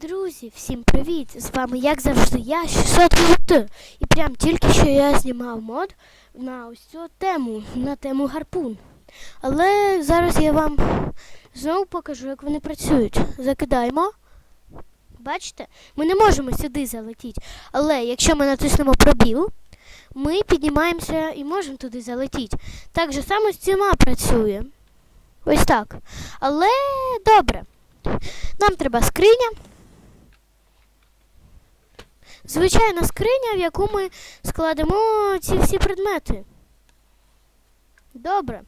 Друзі, всім привіт! З вами, як завжди, я 600 ЛТ. І прям тільки що я знімав мод на ось цю тему, на тему гарпун. Але зараз я вам знову покажу, як вони працюють. Закидаємо. Бачите, ми не можемо сюди залетіти. Але якщо ми натиснемо пробіл, ми піднімаємося і можемо туди залетіти. Так же само з цими працює. Ось так. Але добре. Нам треба скриня. Звичайна скриня, в яку ми складемо ці всі предмети. Добре.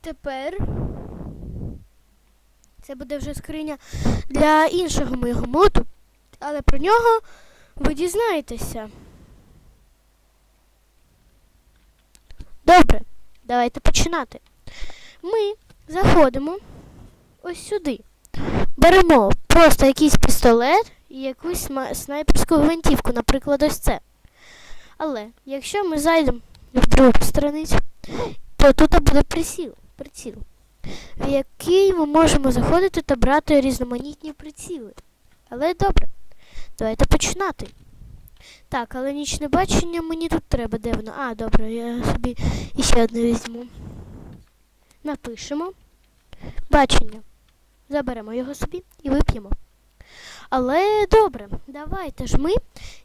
Тепер це буде вже скриня для іншого моєго моду, але про нього ви дізнаєтеся. Добре, давайте починати. Ми заходимо ось сюди. Беремо просто якийсь пістолет і якусь снайперську гвинтівку, наприклад, ось це. Але якщо ми зайдемо в другу страницю, то тут буде приціл, приціл, в який ми можемо заходити та брати різноманітні приціли. Але добре, давайте починати. Так, але нічне бачення мені тут треба, де воно? А, добре, я собі іще одне візьму. Напишемо бачення. Заберемо його собі і вип'ємо. Але добре, давайте ж ми.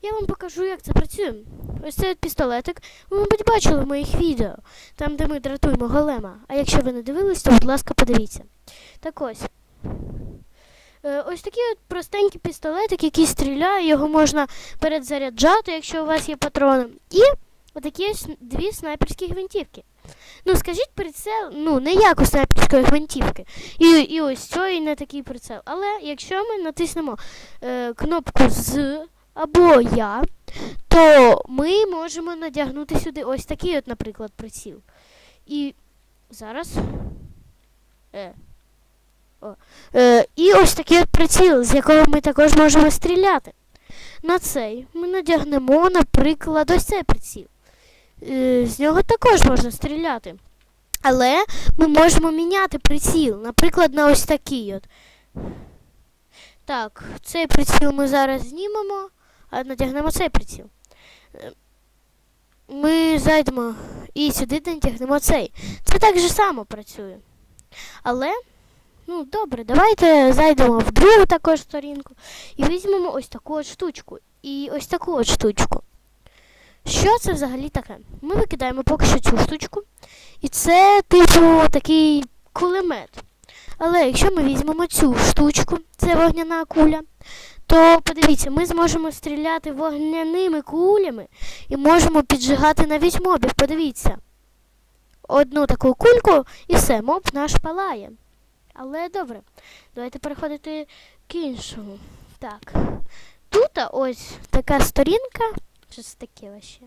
Я вам покажу, як це працює. Ось цей пістолетик. Ви, мабуть, бачили в моїх відео, там, де ми дратуємо голема. А якщо ви не дивились, то, будь ласка, подивіться. Так ось. Е, Ось такий от простенький пістолетик, який стріляє, його можна передзаряджати, якщо у вас є патрони. І отакі ось дві снайперські гвинтівки. Ну, скажіть прицел, ну, не як у снайперської гвинтівки. І, і ось цей не такий прицел. Але якщо ми натиснемо е, кнопку з або я, то ми можемо надягнути сюди ось такий, от, наприклад, приціл. І зараз. Е. О. Е, і ось такий от приціл, з якого ми також можемо стріляти. На цей ми надягнемо, наприклад, ось цей приціл. Е, з нього також можна стріляти. Але ми можемо міняти приціл, наприклад, на ось такий от. Так, цей приціл ми зараз знімемо, а натягнемо цей приціл. Е, Ми зайдемо і сюди натягнемо цей. Це так же само працює. Але, ну добре, давайте зайдемо в другу також сторінку і візьмемо ось таку от штучку. І ось таку от штучку. Що це взагалі таке? Ми викидаємо поки що цю штучку. І це, типу, такий кулемет. Але якщо ми візьмемо цю штучку, це вогняна куля, то подивіться, ми зможемо стріляти вогняними кулями і можемо піджигати навіть мобів. Подивіться. Одну таку кульку і все, моб наш палає. Але добре, давайте переходити к іншому. Так. Тут ось така сторінка. Що це таке вообще?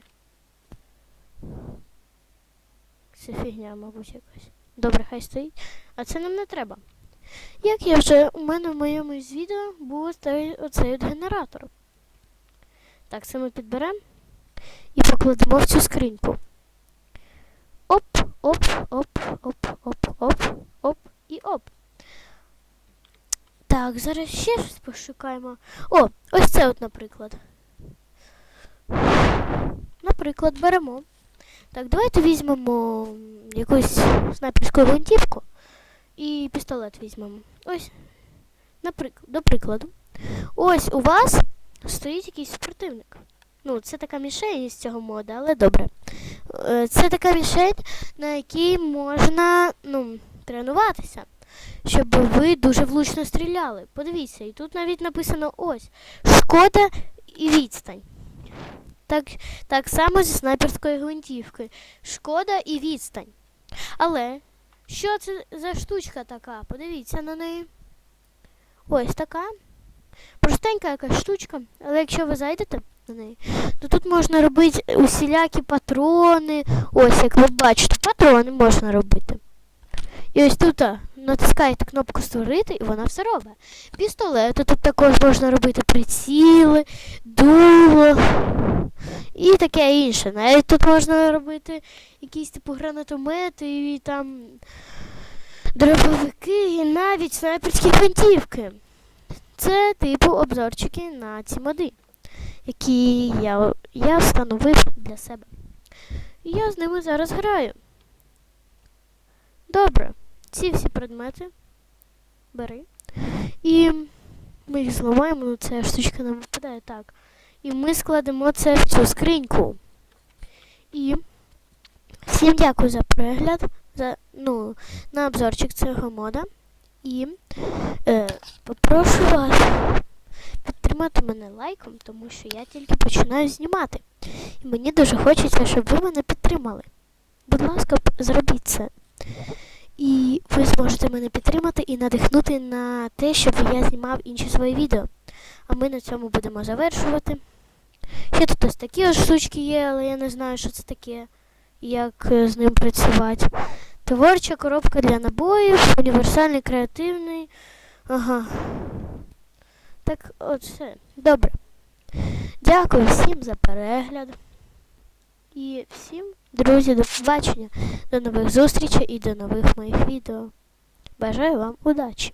Це фігня, мабуть, якась. Добре, хай стоїть. А це нам не треба. Як я вже у мене в моєму відео був оцей от генератор. Так, це ми підберемо і покладемо в цю скриньку. Оп, оп, оп, оп, оп, оп, оп і оп. Так, зараз ще щось пошукаємо. О, ось це от, наприклад. Наприклад, беремо. Так, давайте візьмемо якусь снайперську гвинтівку і пістолет візьмемо. Ось, наприк... до прикладу. Ось у вас стоїть якийсь супротивник. Ну, це така мішень із цього мода, але добре. Е, Це така мішень, на якій можна ну, тренуватися, щоб ви дуже влучно стріляли. Подивіться, і тут навіть написано ось шкода і відстань. Так, так само зі снайперською гвинтівкою. Шкода і відстань. Але що це за штучка така? Подивіться на неї. Ось така. Простенька якась штучка, але якщо ви зайдете на неї, то тут можна робити усілякі патрони. Ось, як ви бачите, патрони можна робити. І ось тут натискаєте кнопку створити, і вона все робить. Пістолети тут також можна робити приціли, дуло і таке інше. Навіть тут можна робити якісь типу гранатомети і там дробовики, і навіть снайперські гвинтівки. Це типу обзорчики на ці моди, які я, я встановив для себе. І я з ними зараз граю. Добре, ці всі предмети бери. І ми їх зламаємо, ну ця штучка нам випадає так. І ми складемо це в цю скриньку. І всім дякую за перегляд, за, ну, на обзорчик цього мода. І е, попрошу вас підтримати мене лайком, тому що я тільки починаю знімати. І мені дуже хочеться, щоб ви мене підтримали. Будь ласка, зробіть це. І ви зможете мене підтримати і надихнути на те, щоб я знімав інші свої відео. А ми на цьому будемо завершувати. Ще тут ось такі ось штучки є, але я не знаю, що це таке, як е, з ним працювати. Творча коробка для набоїв, універсальний, креативний. Ага. Так, от все. Добре. Дякую всім за перегляд. І всім, друзі, до побачення. До нових зустрічей і до нових моїх відео. Бажаю вам удачі!